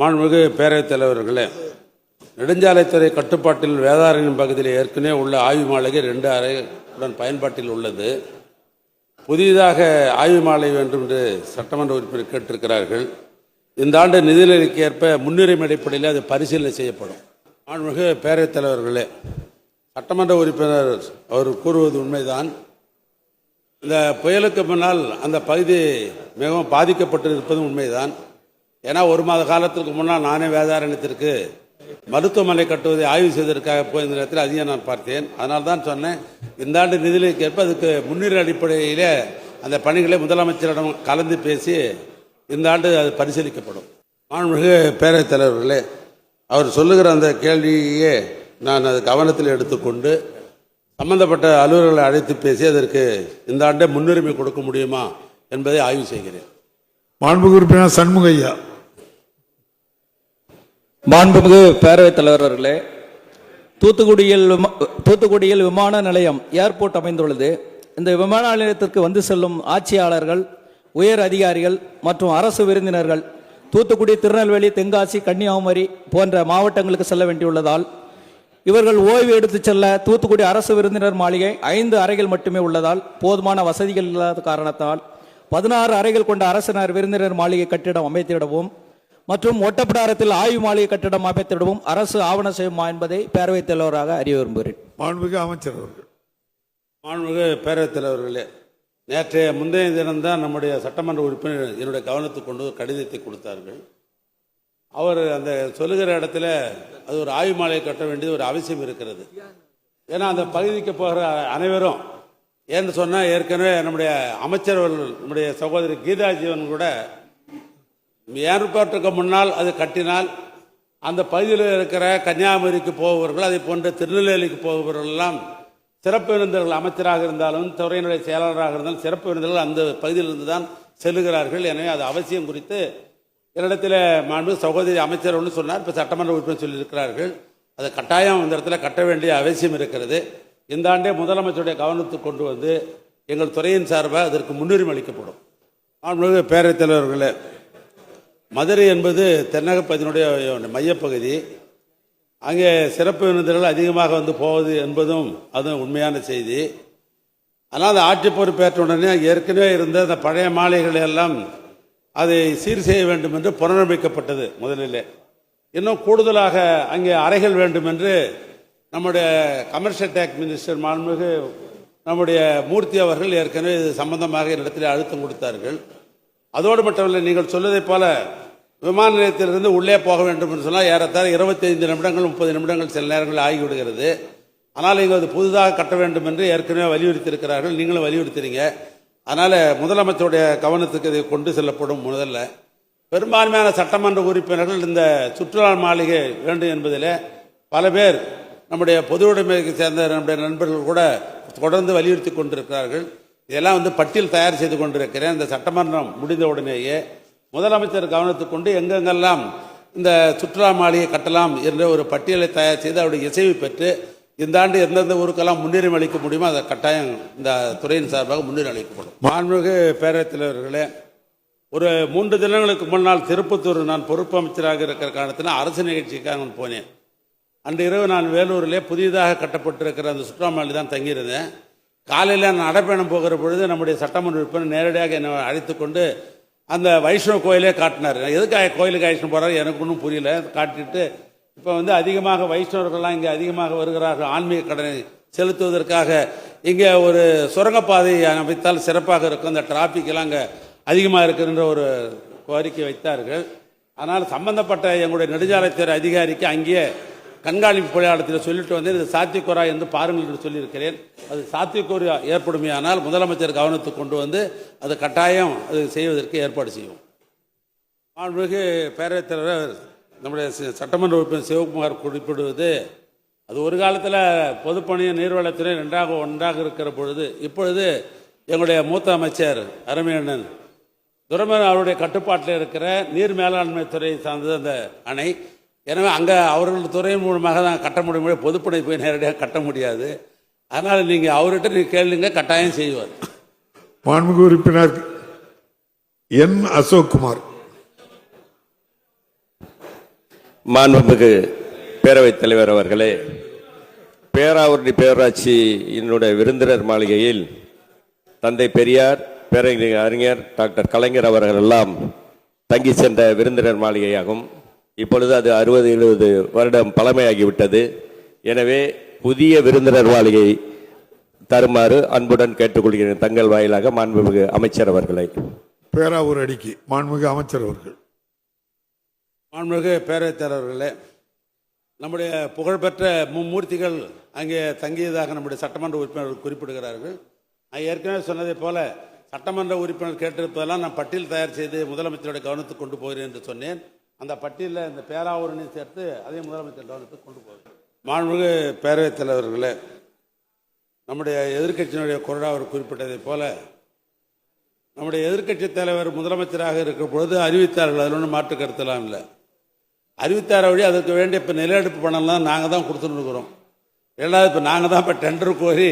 மாண்புமிகு பேரவைத் தலைவர்களே நெடுஞ்சாலைத்துறை கட்டுப்பாட்டில் வேதாரண்யம் பகுதியில் ஏற்கனவே உள்ள ஆய்வு மாளிகை ரெண்டு அறைகளுடன் பயன்பாட்டில் உள்ளது. புதிதாக ஆய்வு மாலை வேண்டும் என்று சட்டமன்ற உறுப்பினர் கேட்டிருக்கிறார்கள். இந்த ஆண்டு நிதிநிலைக்கு ஏற்ப முன்னுரிமை அடிப்படையில் அது பரிசீலனை செய்யப்படும். மாண்புமிகு பேரவைத் தலைவர்களே சட்டமன்ற உறுப்பினர் அவர் கூறுவது உண்மைதான். இந்த புயலுக்கு முன்னால் அந்த பகுதி மிகவும் பாதிக்கப்பட்டு இருப்பதும் உண்மைதான். ஏன்னா ஒரு மாத காலத்திற்கு முன்னால் நானே வேதாரண்யத்திற்கு மருத்துவமனை கட்டுவதை ஆய்வு செய்வதற்காக போயிருந்த நேரத்தில் அதையும் நான் பார்த்தேன். அதனால தான் சொன்னேன் இந்த ஆண்டு நிதிநிலைக்கேற்ப அதுக்கு முன்னுரிமை அடிப்படையிலே அந்த பணிகளை முதலமைச்சரிடம் கலந்து பேசி இந்த ஆண்டு அது பரிசீலிக்கப்படும். மாண்புமிகு பேரவைத் தலைவர்களே அவர் சொல்லுகிற அந்த கேள்வியே நான் அது கவனத்தில் எடுத்துக்கொண்டு சம்பந்தப்பட்ட அலுவலர்களை அழைத்து பேசி அதற்கு இந்த ஆண்டே முன்னுரிமை கொடுக்க முடியுமா என்பதை ஆய்வு செய்கிறேன். மாண்புமிகு உறுப்பினர் சண்முகையா மாண்புமிகு பேரவைத் தலைவர் அவர்களே தூத்துக்குடியில் விமா- தூத்துக்குடியில் விமான நிலையம் ஏர்போர்ட் அமைந்துள்ளது. இந்த விமான நிலையத்திற்கு வந்து செல்லும் ஆட்சியாளர்கள் உயர் அதிகாரிகள் மற்றும் அரசு விருந்தினர்கள் தூத்துக்குடி திருநெல்வேலி தென்காசி கன்னியாகுமரி போன்ற மாவட்டங்களுக்கு செல்ல வேண்டியுள்ளதால் இவர்கள் ஓய்வு எடுத்து செல்ல தூத்துக்குடி அரசு விருந்தினர் மாளிகை ஐந்து அறைகள் மட்டுமே உள்ளதால் போதுமான வசதிகள் இல்லாத காரணத்தால் பதினாறு அறைகள் கொண்ட அரசினர் விருந்தினர் மாளிகை கட்டிடம் அமைத்திடவும் மற்றும் ஒட்டப்பிடாரத்தில் ஆய்வு மாளிகை கட்டிடம் அமைத்திடவும் அரசு ஆவணம் செய்யுமா என்பதை பேரவைத் தலைவராக அறிய விரும்புகிறேன். மாண்புமிகு அமைச்சர் அவர்கள். மாண்புமிகு பேரவைத் தலைவர்களே நேற்றைய முந்தைய தினம்தான் நம்முடைய சட்டமன்ற உறுப்பினர் என்னுடைய கவனத்துக்கு கொண்டு ஒரு கடிதத்தை கொடுத்தார்கள். அவர் அந்த சொல்லுகிற இடத்துல அது ஒரு ஆய்வு மாலையை கட்ட வேண்டியது ஒரு அவசியம் இருக்கிறது. ஏன்னா அந்த பகுதிக்கு போகிற அனைவரும் ஏன்னு சொன்னால் ஏற்கனவே நம்முடைய அமைச்சர் அவர்கள் நம்முடைய சகோதரி கீதா ஜீவன் கூட ஏற்பாட்டுக்கு முன்னால் அது கட்டினால் அந்த பகுதியில் இருக்கிற கன்னியாகுமரிக்கு போபவர்கள் அதை போன்ற திருநெல்வேலிக்கு போபவர்கள் எல்லாம் சிறப்பு விருந்தர்கள் அமைச்சராக இருந்தாலும் துறையினுடைய செயலாளராக இருந்தாலும் சிறப்பு விருந்தர்கள் அந்த பகுதியிலிருந்து தான் செல்லுகிறார்கள். எனவே அது அவசியம் குறித்து என்னிடத்தில் மாண்பு சகோதரி அமைச்சர் ஒன்று சொன்னார். இப்போ சட்டமன்ற உறுப்பினர் சொல்லியிருக்கிறார்கள். அதை கட்டாயம் இந்த இடத்துல கட்ட வேண்டிய அவசியம் இருக்கிறது. இந்த ஆண்டே முதலமைச்சருடைய கவனத்துக்கு கொண்டு வந்து எங்கள் துறையின் சார்பாக அதற்கு முன்னுரிமை அளிக்கப்படும். மாண்புமிகு பேரவைத் தலைவர்களே மதுரை என்பது தென்னகப்பதினுடைய மையப்பகுதி. அங்கே சிறப்பு விருந்தினர்கள் அதிகமாக வந்து போவது என்பதும் அதுவும் உண்மையான செய்தி. ஆனால் அந்த ஆட்சி பொறுப்பேற்ற உடனே ஏற்கனவே இருந்த அந்த பழைய மாளிகைகளை எல்லாம் அதை சீர் செய்ய வேண்டும் என்று புனரமைக்கப்பட்டது முதலிலே. இன்னும் கூடுதலாக அங்கே அறைகள் வேண்டும் என்று நம்முடைய கமர்ஷியல் டேக் மினிஸ்டர் மாண்புமிகு நம்முடைய மூர்த்தி அவர்கள் ஏற்கனவே இது சம்பந்தமாக என்னிடத்தில் அழுத்தம் கொடுத்தார்கள். அதோடு மட்டுமல்ல நீங்கள் சொல்வதைப் போல விமான நிலையத்திலிருந்து உள்ளே போக வேண்டும் என்று சொன்னால் ஏறத்தாழ 25 நிமிடங்கள் முப்பது நிமிடங்கள் சில நேரங்களில் ஆகிவிடுகிறது. ஆனால் இங்கே அது புதிதாக கட்ட வேண்டும் என்று ஏற்கனவே வலியுறுத்தி இருக்கிறார்கள் நீங்களும் வலியுறுத்துறீங்க. அதனால் முதலமைச்சருடைய கவனத்துக்கு இது கொண்டு செல்லப்படும் முதல்ல. பெரும்பான்மையான சட்டமன்ற உறுப்பினர்கள் இந்த சுற்றுலா மாளிகை வேண்டும் என்பதிலே பல பேர் நம்முடைய பொது உடைமைக்கு சேர்ந்த நம்முடைய நண்பர்கள் கூட தொடர்ந்து வலியுறுத்தி கொண்டிருக்கிறார்கள். இதெல்லாம் வந்து பட்டியல் தயார் செய்து கொண்டிருக்கிறேன். இந்த சட்டமன்றம் முடிந்த உடனேயே முதலமைச்சர் கவனத்துக்கு கொண்டு எங்கெங்கெல்லாம் இந்த சுற்றுலா மாளிகை கட்டலாம் என்ற ஒரு பட்டியலை தயார் செய்து அவருடைய இசைவு பெற்று இந்த ஆண்டு எந்தெந்த ஊருக்கெல்லாம் முன்னுரிமை அளிக்க முடியுமோ அதை கட்டாயம் இந்த துறையின் சார்பாக முன்னுரிமை அளிக்கப்படும். மாண்புமிகு பேரவைத் தலைவர்களே ஒரு மூன்று தினங்களுக்கு முன்னால் திருப்பத்தூர் நான் பொறுப்பு அமைச்சராக இருக்கிற காரணத்தில் அரசு நிகழ்ச்சிக்காக நான் போனேன். அன்று இரவு நான் வேலூரிலே புதிதாக கட்டப்பட்டிருக்கிற அந்த சுற்றுலா மாளிகை தான் தங்கியிருந்தேன். காலையில் நான் நடைப்பயணம் போகிற பொழுது நம்முடைய சட்டமன்ற உறுப்பினர் நேரடியாக என்னை அழைத்து கொண்டு அந்த வைஷ்ணவ கோயிலே காட்டினார். எதுக்காக கோயிலுக்கு அழைச்சிட்டு போகிறாரு எனக்கு ஒன்றும் புரியல. காட்டிட்டு இப்போ வந்து அதிகமாக வைஷ்ணவர்கள்லாம் இங்கே அதிகமாக வருகிறார்கள். ஆன்மீக கடனை செலுத்துவதற்காக. இங்கே ஒரு சுரங்கப்பாதை அமைத்தால் சிறப்பாக இருக்கும். அந்த டிராஃபிக் எல்லாம் அங்கே அதிகமாக இருக்குன்ற ஒரு கோரிக்கை வைத்தார்கள். ஆனால் சம்பந்தப்பட்ட எங்களுடைய நெடுஞ்சாலைத்துறை அதிகாரிக்கு அங்கேயே கண்காணிப்பு பணியாளத்தில் சொல்லிட்டு வந்து இது சாத்தியக்குறா என்று பாருங்கள் என்று சொல்லியிருக்கிறேன். அது சாத்தியக்குறை ஏற்படுமையானால் முதலமைச்சர் கவனத்துக்கு கொண்டு வந்து அது கட்டாயம் அது செய்வதற்கு ஏற்பாடு செய்யும் மாண்புமிகு பேரவைத் தலைவர் நம்முடைய சட்டமன்ற உறுப்பினர் சிவகுமார் குறிப்பிடுவது அது ஒரு காலத்தில் பொதுப்பணியும் நீர்வளத்துறை ரெண்டாக ஒன்றாக இருக்கிற பொழுது இப்பொழுது எங்களுடைய மூத்த அமைச்சர் அருமையண்ணன் துரமன் அவருடைய கட்டுப்பாட்டில் இருக்கிற நீர் மேலாண்மை துறை சார்ந்தது அந்த அணை. எனவே அங்கே அவர்கள் துறையின் மூலமாக தான் கட்ட முடியும். பொதுப்படை போய் நேரடியாக கட்ட முடியாது. அதனால் நீங்கள் அவர்கிட்ட நீங்கள் கேளுங்க கட்டாயம் செய்வார். மாண்புமிகு உறுப்பினர் என் அசோக்குமார். மாண்புமிகு பேரவைத் தலைவர் அவர்களே பேராவூரணி பேரூராட்சி என்னுடைய விருந்தினர் மாளிகையில் தந்தை பெரியார் பேரறிஞர் அறிஞர் டாக்டர் கலைஞர் அவர்கள் எல்லாம் தங்கி சென்ற விருந்தினர் மாளிகையாகும். இப்பொழுது அது அறுபது எழுபது வருடம் பழமையாகிவிட்டது. எனவே புதிய விருந்தினர் மாளிகை தருமாறு அன்புடன் கேட்டுக்கொள்கிறேன் தங்கள் வாயிலாக மாண்புமிகு அமைச்சர் அவர்களை. பேராவூர் அடிக்கு மாண்புமிகு அமைச்சர் அவர்கள். மாண்புமிகு பேரவைத் தலைவர்களே நம்முடைய புகழ்பெற்ற மும்மூர்த்திகள் அங்கே தங்கியதாக நம்முடைய சட்டமன்ற உறுப்பினர்கள் குறிப்பிடுகிறார்கள். நான் ஏற்கனவே சொன்னதைப் போல சட்டமன்ற உறுப்பினர் கேட்டிருப்பதெல்லாம் நான் பட்டியல் தயார் செய்து முதலமைச்சருடைய கவனத்துக்கு கொண்டு போகிறேன் என்று சொன்னேன். அந்த பட்டியலில் இந்த பேராவூரணையும் சேர்த்து அதே முதலமைச்சர் கவனத்துக்கு கொண்டு போகுது. மாண்புமிகு பேரவைத் தலைவர்களே நம்முடைய எதிர்க்கட்சியினுடைய குரல் அவர் குறிப்பிட்டதைப் போல நம்முடைய எதிர்க்கட்சி தலைவர் முதலமைச்சராக இருக்கிற பொழுது அறிவித்தார்கள் அதில் ஒன்றும் மாற்று கருத்தெல்லாம் இல்லை. அறிவித்தார வழி அதுக்கு வேண்டிய இப்போ நிலஎடுப்பு பணம்லாம் நாங்கள் தான் கொடுத்துருக்குறோம் ரெண்டாவது இப்போ நாங்கள் தான் இப்போ டெண்டர் கோரி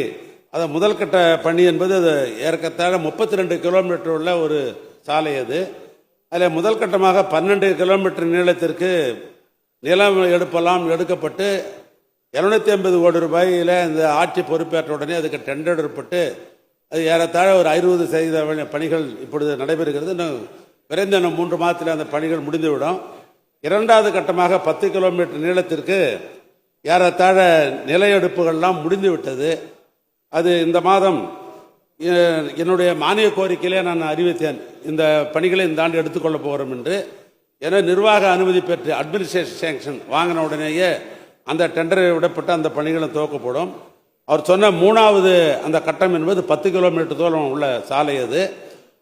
அதை முதல் கட்ட பணி என்பது அது ஏற்கத்தாழ முப்பத்தி ரெண்டு கிலோமீட்டர் உள்ள ஒரு சாலை அது. அதில் முதல் கட்டமாக பன்னெண்டு கிலோமீட்டர் நீளத்திற்கு நிலம் எடுப்பெல்லாம் எடுக்கப்பட்டு இரநூத்தி ஐம்பது கோடி ரூபாயில் இந்த ஆட்சி பொறுப்பேற்ற உடனே அதுக்கு டெண்டர் எடுப்பட்டு அது ஏறத்தாழ ஒரு அறுபது சதவீத பணிகள் இப்பொழுது நடைபெறுகிறது. இன்னும் விரைந்த இன்னும் மூன்று மாதத்தில் அந்த பணிகள் முடிந்துவிடும். இரண்டாவது கட்டமாக பத்து கிலோமீட்டர் நீளத்திற்கு ஏறத்தாழ நிலையெடுப்புகள்லாம் முடிந்து விட்டது அது இந்த மாதம் என்னுடைய மானிய கோரிக்கையிலே நான் அறிவித்தேன். இந்த பணிகளை இந்த ஆண்டு எடுத்துக்கொள்ள போகிறோம் என்று ஏன்னா நிர்வாக அனுமதி பெற்று அட்மினிஸ்ட்ரேஷன் சேங்ஷன் வாங்கின உடனேயே அந்த டெண்டரை விடப்பட்டு அந்த பணிகளும் துவக்கப்படும் அவர் சொன்ன மூணாவது அந்த கட்டம் என்பது பத்து கிலோமீட்டர் தூரம் உள்ள சாலை அது.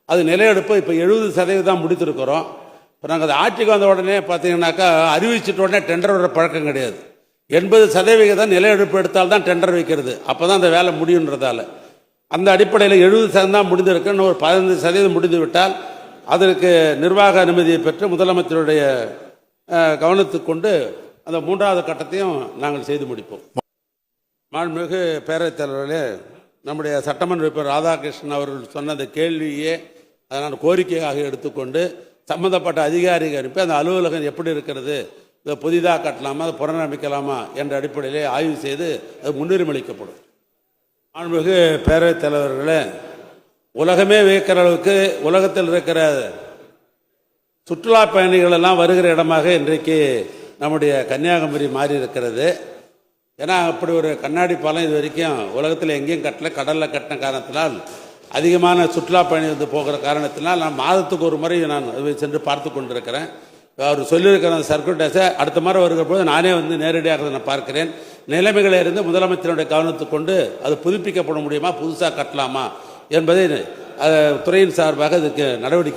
அது நிலையெடுப்பு இப்போ எழுபது சதவீதம் முடித்திருக்கிறோம். இப்போ நாங்கள் அது ஆட்சிக்கு வந்த உடனே பார்த்தீங்கன்னாக்கா அறிவிச்சிட்ட உடனே டெண்டர் விடுற பழக்கம் கிடையாது. எண்பது சதவீதம் நிலையெடுப்பு எடுத்தால் தான் டெண்டர் வைக்கிறது. அப்போ தான் அந்த வேலை முடியுன்றதால. அந்த அடிப்படையில் எழுபது சதவீதம் தான் முடிந்திருக்கு. இன்னும் ஒரு பதினைந்து சதவீதம் முடிந்துவிட்டால் அதற்கு நிர்வாக அனுமதியை பெற்று முதலமைச்சருடைய கவனத்துக்கு கொண்டு அந்த மூன்றாவது கட்டத்தையும் நாங்கள் செய்து முடிப்போம். மாண்புமிகு பேரவைத் தலைவர்களே நம்முடைய சட்டமன்ற உறுப்பினர் ராதாகிருஷ்ணன் அவர்கள் சொன்ன அந்த கேள்வியே. அதை நான் கோரிக்கையாக எடுத்துக்கொண்டு சம்பந்தப்பட்ட அதிகாரிகள் அனுப்பி அந்த அலுவலகம் எப்படி இருக்கிறது இதை புதிதாக கட்டலாமா அதை புனரமைக்கலாமா என்ற அடிப்படையிலே ஆய்வு செய்து அது முன்னுரிமை அளிக்கப்படும். மாண்புமிகு பேரவைத் தலைவர்களே உலகமே வியக்கிற அளவுக்கு உலகத்தில் இருக்கிற சுற்றுலா பயணிகள் எல்லாம் வருகிற இடமாக இன்றைக்கு நம்முடைய கன்னியாகுமரி மாறி இருக்கிறது. ஏன்னா அப்படி ஒரு கண்ணாடி பாலம் இது வரைக்கும் உலகத்தில் எங்கேயும் கட்டல கடலில் கட்டின காரணத்தினால் அதிகமான சுற்றுலா பயணி வந்து போகிற காரணத்தினால் நான் மாதத்துக்கு ஒரு முறை நான் சென்று பார்த்து கொண்டிருக்கிறேன். அவர் சொல்லியிருக்கிற அந்த சர்க்குலேட்டர்ஸை அடுத்த முறை வருகிற போது நானே வந்து நேரடியாக நான் பார்க்கிறேன். நிலைமைகளை இருந்து முதலமைச்சருடைய கவனத்துக்கு கொண்டு அது புதுப்பிக்கப்பட முடியுமா புதுசாக கட்டலாமா என்பதை துறையின் சார்பாக இதுக்கு நடவடிக்கை